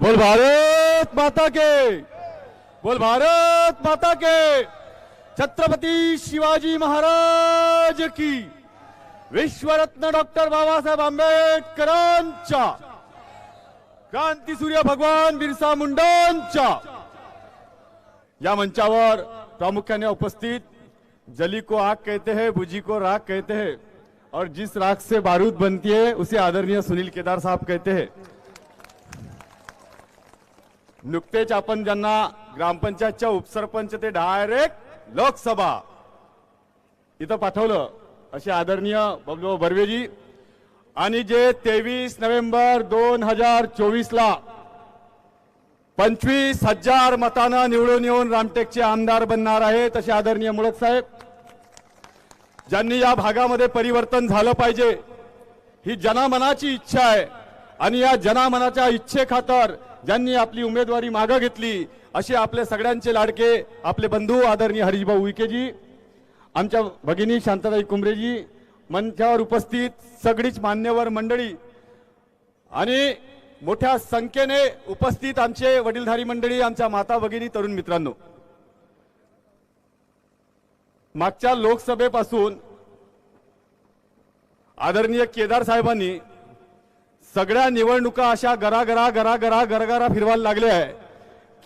बोल भारत माता के। बोल भारत माता के। छत्रपति शिवाजी महाराज की। विश्वरत्न डॉक्टर बाबासाहेब आंबेडकरांच्या। क्रांतीसूर्य भगवान बिरसा मुंडांच्या। या मंचावर प्रामुख्याने उपस्थित जली को आग कहते हैं बुझी को राग कहते हैं और जिस राख से बारूद बनती है, उसे आदरणीय सुनील केदार साहब कहते हैं। नुकतेच आपण ज्यांना ग्रामपंचायतच्या उपसरपंच ते डायरेक्ट लोकसभा इथं पाठवलं असे आदरणीय बबलो बर्वेजी आणि जे तेवीस नोव्हेंबर दोन हजार चोवीसला पंचवीस हजार मतानं निवडून येऊन रामटेकचे आमदार बनणार आहेत असे आदरणीय मुळक साहेब. ज्यांनी या भागामध्ये परिवर्तन झालं पाहिजे ही जनामनाची इच्छा आहे. आणि या जनामनाच्या इच्छेखातर ज्यांनी आपली उमेदवारी मागं घेतली असे आपले सगळ्यांचे लाडके आपले बंधू आदरणीय हरीशभाऊ विकेजी आमच्या भगिनी शांताताई कुंभरेजी मंचावर उपस्थित सगळीच मान्यवर मंडळी आणि मोठ्या संख्येने उपस्थित आमचे वडीलधारी मंडळी आमच्या माता भगिनी तरुण मित्रांनो. मागच्या लोकसभेपासून आदरणीय केदार साहेबांनी सगळ्या निवडणुका अशा गरागरा गरागरा गरगरा फिरवायला लागल्या आहे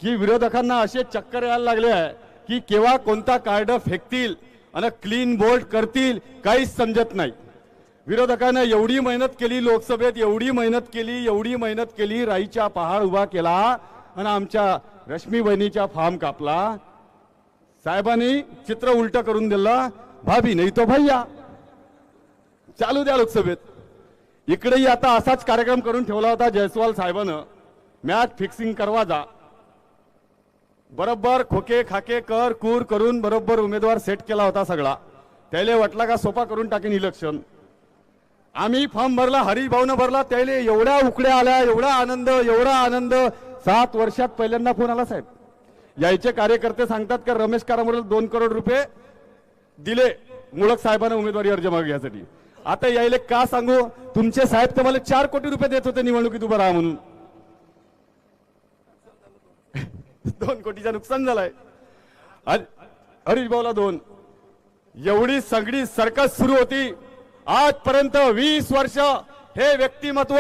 की विरोधकांना असे चक्कर यायला लागले आहे की केव्हा कोणता कार्ड फेकतील आणि क्लीन बोल्ट करतील काहीच समजत नाही. विरोधकांना एवढी मेहनत केली लोकसभेत एवढी मेहनत केली एवढी मेहनत केली राईच्या पहाड उभा केला आणि आमच्या रश्मी बहिणीचा फार्म कापला. साहेबांनी चित्र उलट करून दिलं. भाभी नाही तो भैया. चालू द्या लोकसभेत. इकडेही आता असाच कार्यक्रम करून ठेवला होता जयस्वाल साहेबानं. मॅच फिक्सिंग करवा जा. बरोबर खोके खाके कर कूर करून बरोबर उमेदवार सेट केला होता सगळा. त्याला वाटला का सोपा करून टाकेन इलेक्शन आम्ही फॉर्म भरला हरिभाऊनं भरला त्याला एवढ्या उकड्या आल्या एवढा आनंद एवढा आनंद. सात वर्षात पहिल्यांदा फोन आला साहेब. यायचे कार्यकर्ते सांगतात का रमेश कारामोर दोन करोड रुपये दिले मुळक साहेबांना उमेदवारी अर्ज मागण्यासाठी. आता यायले का सांगू? तुमचे साहेब तर मला चार कोटी रुपये देत होते निवडणुकीत उभं राहा म्हणून. दोन कोटीचं नुकसान झालंय. हरीश भाऊला दोन. एवढी सगळी सर्कस सुरू होती. आजपर्यंत वीस वर्ष हे व्यक्तिमत्व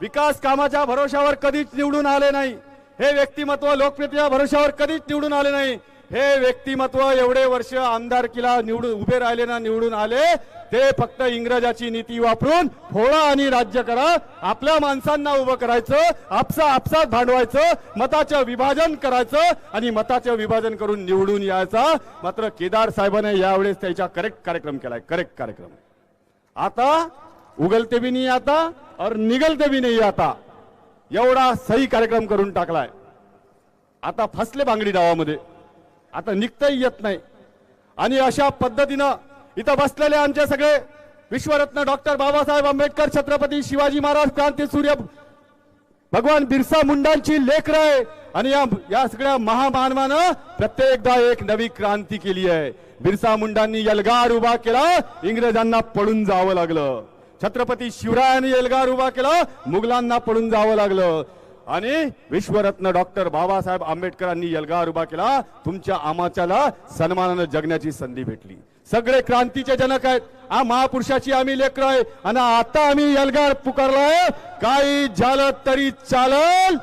विकास कामाच्या भरोशावर कधीच निवडून आले नाही. हे व्यक्तिमत्व लोकप्रियतेच्या भरोशावर कधीच निवडून आले नाही. हे व्यक्तिमत्व एवढे वर्ष आमदारकीला निवडून उभे राहिले ना निवडून आले. ते फक्त इंग्रजाची नीती वापरून फोळा आणि राज्य करा. आपल्या माणसांना उभं करायचं आपसा आपसात भांडवायचं मताचं विभाजन करायचं आणि मताचं विभाजन करून निवडून यायचा. मात्र केदार साहेबाने यावेळेस त्याचा करेक्ट कार्यक्रम केलाय करेक्ट कार्यक्रम. आता उगलते बी नाही आता और निगलते बी नाही आता. एवढा सही कार्यक्रम करून टाकलाय. आता फसले बांगडी डावामध्ये आता निघताही येत नाही. आणि अशा पद्धतीनं इथं बसलेले आमचे सगळे विश्वरत्न डॉक्टर बाबासाहेब आंबेडकर छत्रपती शिवाजी महाराज क्रांती सूर्य भगवान बिरसा मुंडांची लेकर आहे. आणि या या सगळ्या महामानवानं प्रत्येकदा एक नवी क्रांती केली आहे. बिरसा मुंडांनी यलगार उभा केला इंग्रजांना पळून जावं लागलं. छत्रपती शिवरायांनी एल्गार उभा केला मुघलांना पळून जावं लागलं. आणि विश्वरत्न डॉक्टर बाबासाहेब आंबेडकरांनी यलगार उभा केला तुमच्या आमाच्याला सन्मानानं जगण्याची संधी भेटली. सगळे क्रांतीचे जनक आहेत. हा महापुरुषाची आम्ही लेकर आहे. आणि आता आम्ही यलगार पुकारलाय. काही झालं तरी चालल.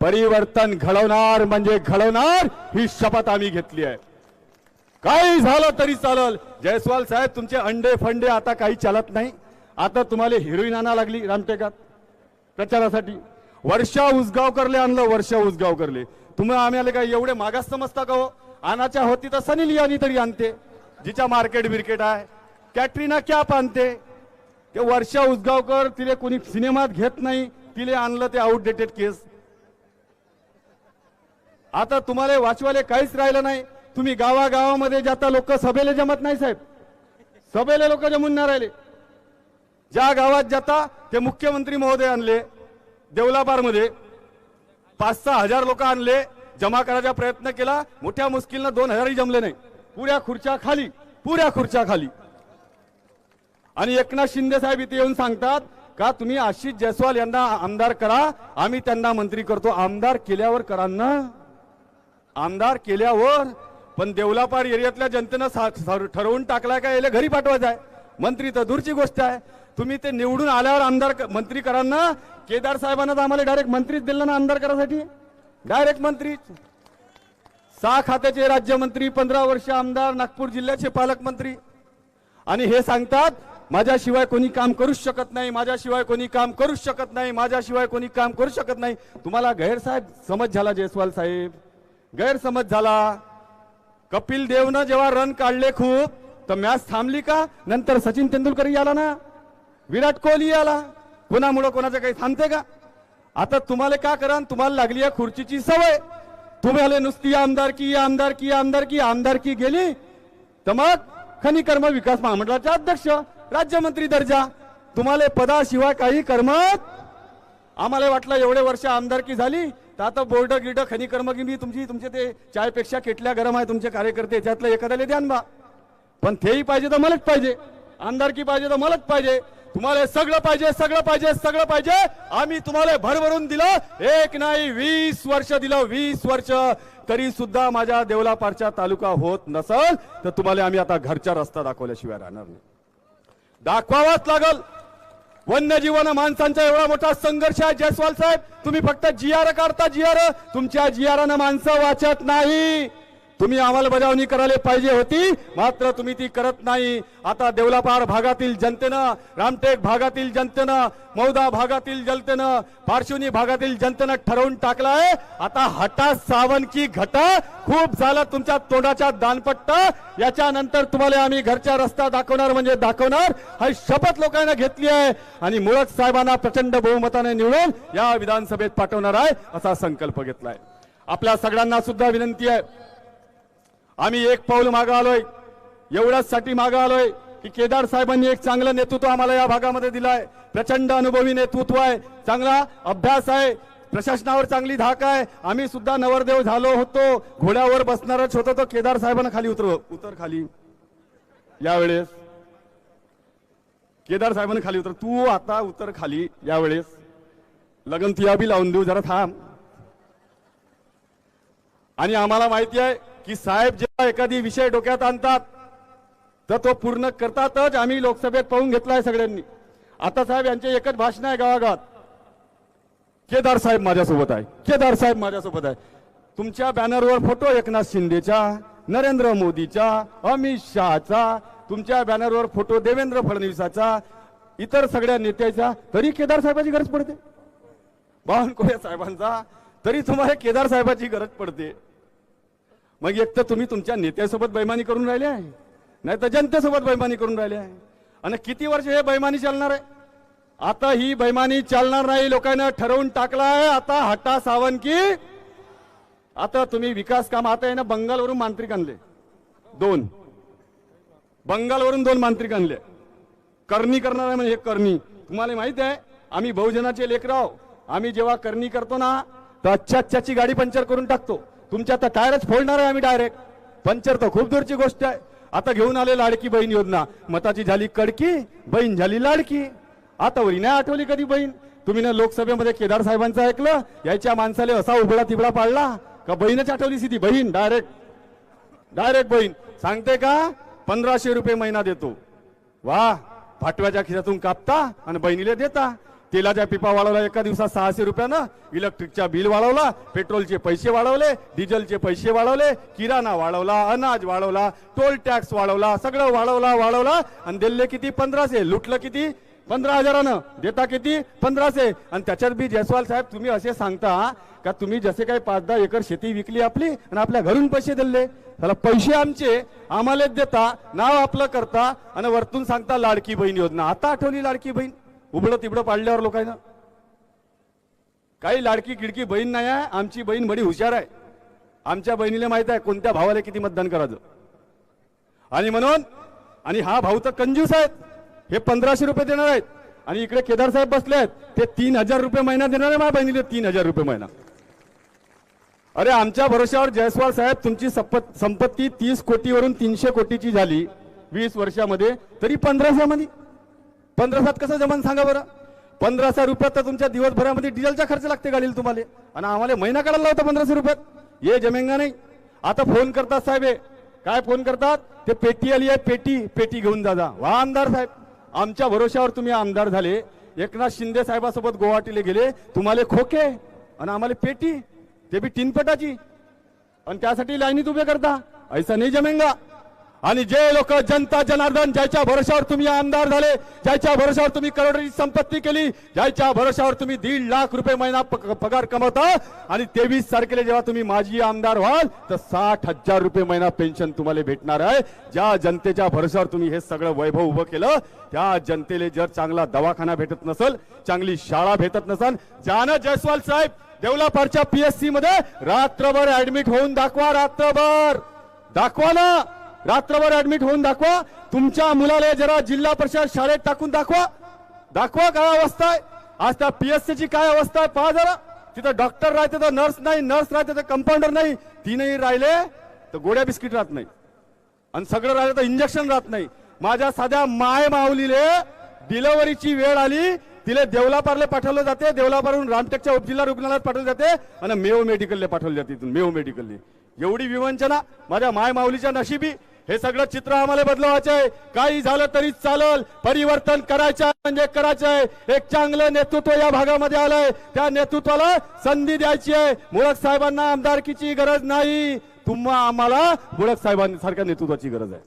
परिवर्तन घडवणार म्हणजे घडवणार ही शपथ आम्ही घेतली आहे. काही झालं तरी चालल. जयस्वाल साहेब तुमचे अंडे फंडे आता काही चालत नाही. आता तुम्हाला हिरोईन आणा लागली रामटेकात प्रचारासाठी. वर्षा उसगावकरले आणलं वर्षा उसगावकरले. तुम्ही आम्हाला काय एवढे मागास समजता का हो? आणाच्या होती तर सनी लियानी तरी आणते. जिच्या मार्केट बिर्केट आहे. कॅटरीना कॅप आणते ते वर्षा उसगावकर तिले कोणी सिनेमात घेत नाही तिले आणलं ते आउटडेटेड केस. आता तुम्हाला वाचवाले काहीच राहिलं नाही. तुम्ही गावागावामध्ये जाता लोक सभेला जमत नाही साहेब. सभेला लोक जमून नाही राहिले. ज्या गावात जाता ते मुख्यमंत्री महोदय आणले देवलाबारमध्ये. पाच सहा हजार लोक आणले जमा करायचा प्रयत्न केला मोठ्या मुश्किलनं दोन हजारही जमले नाही. पुऱ्या खुर्च्या खाली पुऱ्या खुर्च्या खाली. आणि एकनाथ शिंदे साहेब इथे येऊन सांगतात का तुम्ही आशिष जयस्वाल यांना आमदार करा आम्ही त्यांना मंत्री करतो. आमदार केल्यावर करा ना. आमदार केल्यावर पण देवलापार एरियातल्या जनतेनं सा- ठरवून टाकलाय का? याला घरी पाठवायचं आहे. मंत्री तर दूरची गोष्ट आहे. तुम्ही ते निवडून आल्यावर आमदार मंत्री करा ना? केदार साहेबांना तर आम्हाला डायरेक्ट मंत्रीच दिलं ना आमदार करासाठी डायरेक्ट मंत्री. सहा खात्याचे राज्यमंत्री पंधरा वर्ष आमदार नागपूर जिल्ह्याचे पालकमंत्री. आणि हे सांगतात माझ्याशिवाय कोणी काम करूच शकत नाही माझ्याशिवाय कोणी काम करूच शकत नाही माझ्याशिवाय कोणी काम करू शकत नाही. तुम्हाला गैरसाहेब समज झाला जयस्वाल साहेब. गैरसमज झाला. कपिल देवनं जेव्हा रन काढले खूप तर मॅच थांबली का? नंतर सचिन तेंडुलकर आला ना? विराट कोहली आला कोणामुळं कोणाचं काही थांबते का? आता तुम्हाला का करा तुम्हाला लागली आहे खुर्चीची सवय. तुम्हाला नुसती आमदारकी आमदारकी आमदारकी आमदारकी गेली तर मग खनिकर्म विकास महामंडळाचे अध्यक्ष राज्यमंत्री दर्जा तुम्हाला पदाशिवाय काही करमत? आम्हाला वाटलं एवढे वर्ष आमदारकी झाली तर आता बोर्ड गिर्ड खनिकर्म गिनी तुमची तुमचे ते चायपेक्षा केटल्या गरम आहे तुमचे कार्यकर्ते याच्यातलं एखाद्याला द्यान बा. पण तेही पाहिजे तर मलाच पाहिजे. आमदारकी पाहिजे तर मलाच पाहिजे. तुम्हाला सगळं पाहिजे सगळं पाहिजे सगळं पाहिजे. आम्ही तुम्हाला भरभरून दिलं. एक नाही वीस वर्ष दिलं वीस वर्ष. तरी सुद्धा माझ्या देवलापारच्या तालुका होत नसल तर तुम्हाला आम्ही आता घरचा रस्ता दाखवल्याशिवाय राहणार नाही. दाखवावाच लागल. वन्यजीवन माणसांचा एवढा मोठा संघर्ष आहे जयस्वाल साहेब. तुम्ही फक्त जिआर काढता जिआर तुमच्या जियारानं माणसं वाचत नाही. तुम्ही अंमलबजावणी करायला पाहिजे होती मात्र तुम्ही ती करत नाही. आता देवलापार भागातील जनतेनं रामटेक भागातील जनतेनं मौदा भागातील जनतेनं पार्श्वनी भागातील जनतेनं ठरवून टाकलाय. आता हटा सावन की घटा खूप झालं तुमच्या तोंडाच्या दानपट्ट. याच्यानंतर तुम्हाला आम्ही घरचा रस्ता दाखवणार म्हणजे दाखवणार. ही शपथ लोकांना घेतली आहे. आणि मुळक साहेबांना प्रचंड बहुमताने निवडून या विधानसभेत पाठवणार आहे असा संकल्प घेतलाय. आपल्या सगळ्यांना सुद्धा विनंती आहे. आम्ही एक पाऊल मागं आलोय. एवढ्याच साठी मागं आलोय की केदार साहेबांनी एक चांगलं नेतृत्व आम्हाला या भागामध्ये दिलंय. प्रचंड अनुभवी नेतृत्व आहे. चांगला अभ्यास आहे. प्रशासनावर चांगली धाक आहे. आम्ही सुद्धा नवरदेव झालो होतो. घोड्यावर बसणारच होतो. तो केदार साहेबांना खाली उतर उतर खाली. यावेळेस केदार साहेबांना खाली उतर. तू आता उतर खाली. यावेळेस लगन तिया बी लावून देऊ. जरा थांब. आणि आम्हाला माहिती आहे की साहेब जेव्हा एखादी विषय डोक्यात आणतात तर तो पूर्ण करतातच आम्ही लोकसभेत पाहून घेतलाय सगळ्यांनी. आता साहेब यांचे एकच भाषण आहे गावागावात. केदार साहेब माझ्यासोबत आहे. केदार साहेब माझ्यासोबत आहे. तुमच्या बॅनरवर फोटो एकनाथ शिंदेचा नरेंद्र मोदीचा अमित शहाचा तुमच्या बॅनरवर फोटो देवेंद्र फडणवीसाचा इतर सगळ्या नेत्याचा तरी केदार साहेबाची गरज पडते. बावनकुळे साहेबांचा तरी तुम्हाला केदार साहेबाची गरज पडते. मग एक तर तुम्ही तुमच्या नेत्यासोबत बैमानी करून राहिले आहे. नाही तर जनतेसोबत बैमानी करून राहिले आहे. आणि किती वर्ष हे बैमानी चालणार आहे? आता ही बैमानी चालणार नाही लोकांना ठरवून टाकला आहे आता हटा सावंकी आता तुम्ही विकास काम आता आहे ना बंगालवरून मांत्रिक आणले. दोन. बंगालवरून दोन मांत्रिक आणले. करणी करणार आहे म्हणजे हे करणी. तुम्हाला माहीत आहे आम्ही बहुजनाचे लेकराव आम्ही जेव्हा करणी करतो ना तर अच्छा अच्छाची गाडी पंक्चर करून टाकतो. तुमच्या आता टायरच फोडणार आहे आम्ही डायरेक्ट पंचर तर खूप दूरची गोष्ट आहे. आता घेऊन आले लाडकी बहीण योजना. मताची झाली कडकी बहीण झाली लाडकी. आता वरी नाही आठवली कधी बहीण? तुम्ही ना लोकसभेमध्ये केदार साहेबांचं ऐकलं? याच्या माणसाले असा उघडा तिबडा पाडला का बहीणच आठवली ती बहीण डायरेक्ट डायरेक्ट बहीण. सांगते का? पंधराशे रुपये महिना देतो. वा फाटव्याच्या खिशातून कापता आणि बहिणीला देता. तेलाच्या पिपा वाढवला एका दिवसात सहाशे रुपयानं. इलेक्ट्रिकचा बिल वाढवला पेट्रोलचे पैसे वाढवले डिझेलचे पैसे वाढवले किराणा वाढवला अनाज वाढवला टोल टॅक्स वाढवला सगळं वाढवला वाढवला. आणि दिले किती? पंधराशे. लुटलं किती? पंधरा हजारानं. देता किती? पंधराशे. आणि त्याच्यात बी जयस्वाल साहेब तुम्ही असे सांगता का तुम्ही जसे काही पाच दहा एकर शेती विकली आपली आणि आपल्या घरून पैसे दिले? त्याला पैसे आमचे आम्हालाच देता नाव आपलं करता आणि वरतून सांगता लाडकी बहीण योजना. आता आठवली लाडकी बहीण. उबडं तिबडं पाडल्यावर लोकांना. काही लाडकी किडकी बहीण नाही आहे आमची बहीण बडी हुशार आहे. आमच्या बहिणीला माहीत आहे कोणत्या भावाला किती मतदान करायचं. आणि म्हणून आणि हा भाऊ तर कंजूस आहेत हे पंधराशे रुपये देणार आहेत. आणि इकडे केदार साहेब बसले आहेत ते तीन हजार रुपये महिना देणार आहे माझ्या बहिणीला तीन हजार रुपये महिना. अरे आमच्या भरोश्यावर जयस्वाल साहेब तुमची संपत्ती तीस कोटीवरून तीनशे कोटीची झाली वीस वर्षामध्ये तरी पंधराशे मध्ये पंधरा सात कसं जमान सांगा बरं? पंधराशे रुपयात तर तुमच्या दिवसभरामध्ये डिझेलचा खर्च लागते गाडीला तुम्हाला. आणि आम्हाला महिना काढायला होता पंधराशे रुपयात. ये जमेंगा नाही. आता फोन करतात साहेब हे. काय फोन करतात? ते पेटी आली आहे पेटी पेटी घेऊन जा वा आमदार साहेब. आमच्या भरोश्यावर तुम्ही आमदार झाले. एकनाथ शिंदे साहेबासोबत गुवाहाटीला गेले. तुम्हाला खोके. आणि आम्हाला पेटी. ते बी तीन पटाची आणि त्यासाठी लाईनीत उभे करता. ऐसा नाही जमेंगा. आणि जे लोक जनता जनार्दन ज्याच्या भरोशावर तुम्ही आमदार झाले ज्याच्या भरोशावर तुम्ही करोडची संपत्ती केली ज्याच्या भरोशावर तुम्ही दीड लाख रुपये महिना पगार कमवता आणि तेवीस तारखेला जेव्हा तुम्ही माजी आमदार व्हाल तर साठ हजार रुपये महिना पेन्शन तुम्हाला भेटणार आहे. ज्या जनतेच्या भरोशावर तुम्ही हे सगळं वैभव उभं केलं त्या जनतेला जर चांगला दवाखाना भेटत नसल चांगली शाळा भेटत नसल ज्यानं जयस्वाल साहेब देवलापारच्या पीएससी मध्ये रात्रभर ऍडमिट होऊन दाखवा रात्रभर. दाखवा ना. रात्रभर ऍडमिट होऊन दाखवा. तुमच्या मुलाला जरा जिल्हा परिषद शाळेत टाकून दाखवा. दाखवा काय अवस्था आहे. आज त्या पीएससी ची काय अवस्था आहे पहा जरा. तिथं डॉक्टर राहते तर नर्स नाही नर्स राहते तर कंपाऊंडर नाही. तीनही राहिले तर गोड्या बिस्किट राहत नाही. आणि सगळं राहिलं तर इंजेक्शन राहत नाही. माझ्या साध्या माय माऊलीले डिलिव्हरीची वेळ आली. तिला देवलापारले पाठवलं जाते. देवलापारून रामटेकच्या उपजिल्हा रुग्णालयात पाठवलं जाते. आणि मेव मेडिकलले पाठवले जाते इथून मेव मेडिकलने एवढी विवंचना माझ्या माय माऊलीच्या नशिबी. हे सगळं चित्र आम्हाला बदलवायचं आहे. काही झालं तरी चालल. परिवर्तन करायचं म्हणजे करायचं आहे. एक चांगलं नेतृत्व या भागामध्ये आलंय. त्या नेतृत्वाला संधी द्यायची आहे. मुळक साहेबांना आमदारकीची गरज नाही. तुम्हा आम्हाला मुळक साहेबांसारख्या नेतृत्वाची गरज आहे.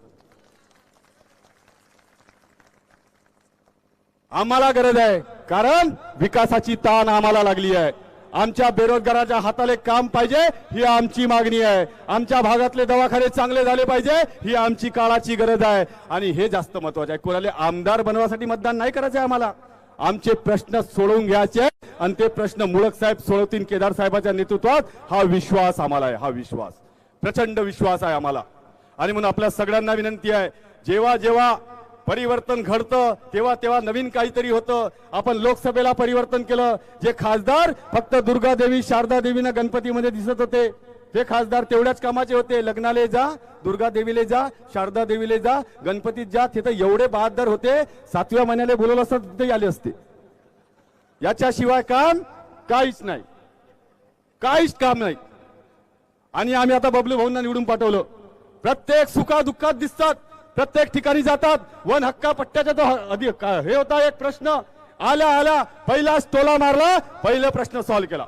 आम्हाला गरज आहे. कारण विकासाची ताण आम्हाला लागली आहे. आमच्या बेरोजगाराच्या हाताले काम पाहिजे ही आमची मागणी आहे. आमच्या भागातले दवाखाने चांगले झाले पाहिजे ही आमची काळाची गरज आहे. आणि हे जास्त महत्वाचं आहे. कोणाला आमदार बनवासाठी मतदान नाही करायचं आहे आम्हाला. आमचे प्रश्न सोडवून घ्यायचे आणि ते प्रश्न मुळक साहेब सोडवतील केदार साहेबाच्या नेतृत्वात हा विश्वास आम्हाला आहे हा विश्वास. प्रचंड विश्वास आहे आम्हाला. आणि म्हणून आपल्या सगळ्यांना विनंती आहे जेव्हा जेव्हा परिवर्तन घडतं तेव्हा तेव्हा नवीन काहीतरी होतं. आपण लोकसभेला परिवर्तन केलं. जे खासदार फक्त दुर्गा देवी शारदा देवीनं गणपतीमध्ये दिसत होते. ते खासदार तेवढ्याच कामाचे होते. लग्नाले जा दुर्गा देवीले जा शारदा देवीले जा गणपतीत जा. तिथं एवढे बहादर होते. सातव्या महिन्याला बोलवलं असतं तिथे आले असते. याच्याशिवाय काम काहीच नाही. काहीच काम नाही. आणि आम्ही आता बबलू भाऊंना निवडून पाठवलं. प्रत्येक सुखा दुःखात दिसतात. प्रत्येक ठिकाणी जातात. वन हक्का पट्ट्याचा तो का- हे होता एक प्रश्न. आला आला पहिलाच टोला मारला पहिला प्रश्न सॉल्व्ह केला.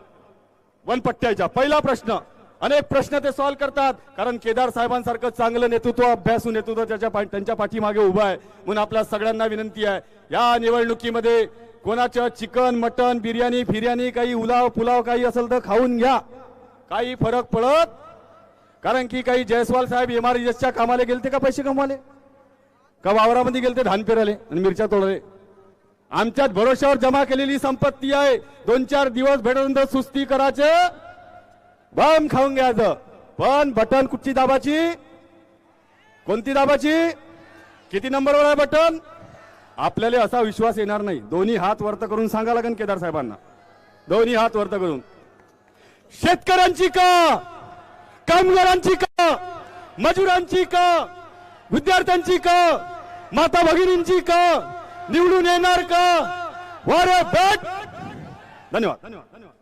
वन पट्ट्याचा पहिला प्रश्न. अनेक प्रश्न ते सॉल्व्ह करतात. कारण केदार साहेबांसारखं चांगलं नेतृत्व अभ्यासू नेतृत्व त्याच्या पा- त्यांच्या पाठीमागे उभं आहे. म्हणून आपल्या सगळ्यांना विनंती आहे. या निवडणुकीमध्ये कोणाचं चिकन मटन बिर्याणी फिर्याणी काही उलाव पुलाव काही असेल तर खाऊन घ्या. काही फरक पडत. कारण की काही जयस्वाल साहेब एमआरएसच्या कामाला गेलते का पैसे कमवाले का वावरामध्ये गेले ते धान पेराले आणि मिरच्या तोडले? आमच्यात भरोश्यावर जमा केलेली संपत्ती आहे. दोन चार दिवस भेटल्यानंतर सुस्ती करायचे. बम खाऊन घ्यायचं. पण बटन कुठची दाबाची? कोणती दाबाची? किती नंबरवर आहे बटन? आपल्याला असा विश्वास येणार नाही. दोन्ही हात वर्त करून सांगा लागेल केदार साहेबांना. दोन्ही हात वर्त करून. शेतकऱ्यांची का? कामगारांची का? मजुरांची का? विद्यार्थ्यांची का? माता भगिनींची का? निवडून येणार का? वारे बॅट धन्यवाद धन्यवाद धन्यवाद.